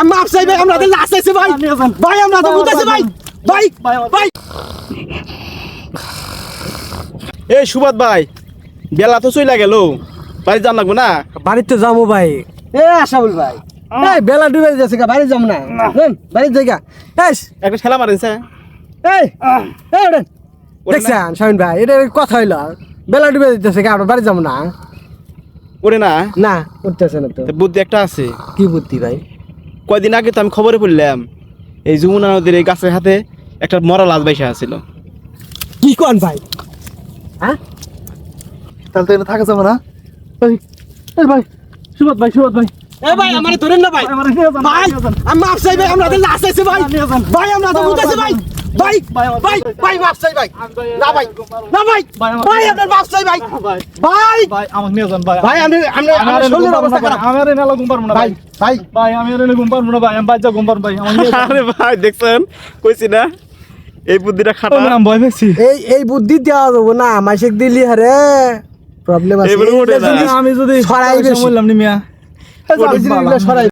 আমি চাই ভাই আমরা লাশ চাইছি ভাই। ভাই আমরা তো বুঝতেছি ভাই ভাই। ভাই এই সুবাদ ভাই বেলা তো চইলা গেল। বাড়ি যান লাগবো না? বাড়িতে যাব ভাই। এ আশাউল ভাই। এই বেলা ডুবে যাচ্ছে গা বাড়ি যাব না। নেন বাড়ির জায়গা। এস। একটা ঠেলা মারেন স্যার। এই এই ওঠেন। দেখছেন শামিন ভাই এটা কথা হইল। বেলা ডুবে দিতেছে গা আমরা বাড়ি যাব না। ওরে না? না উঠতেছে না তো বুদ্ধি একটা আছে। কি বুদ্ধি ভাই? কয়দিন আগে তো আমি খবরে পড়লাম এই যমুনা নদীর এই গাছের হাতে একটা মরা লাশ বাইসা আছিল। কি কন ভাই? হ্যাঁ? তাহলে তো এখানে থাকা যাবে না। এই ভাই সুবাদ ভাই সুবাদ ভাই। এ ভাই আমারে ধরেন না ভাই। ভাই আমি চাই ভাই আমরা তো লাশ আছে ভাই। ভাই আমরা তো ভাই। ভাই ভাই ভাই চাই ভাই না ভাই। না ভাই। ভাই আপনার চাই ভাই। ভাই। ভাই। আমাকে নিয়ে যান ভাই। ভাই আমি আমি আমার শরীরের অবস্থা খারাপ। আমার এনে ঘুম পারব না ভাই ভাই। ভাই। আমি এনে ঘুম পারব না ভাই। আমি বাচ্চা ঘুম পারব ভাই। আমার নিয়ে আরে ভাই দেখছেন? কইছি না এই বুদ্ধিটা খাটা। ভয় পেয়েছি এই এই বুদ্ধি দেওয়া যাব না মাসিক দিলি হারে প্রবলেম আছে। আমি যদি সরাই বেশি। বললাম নি মিয়া। সরাই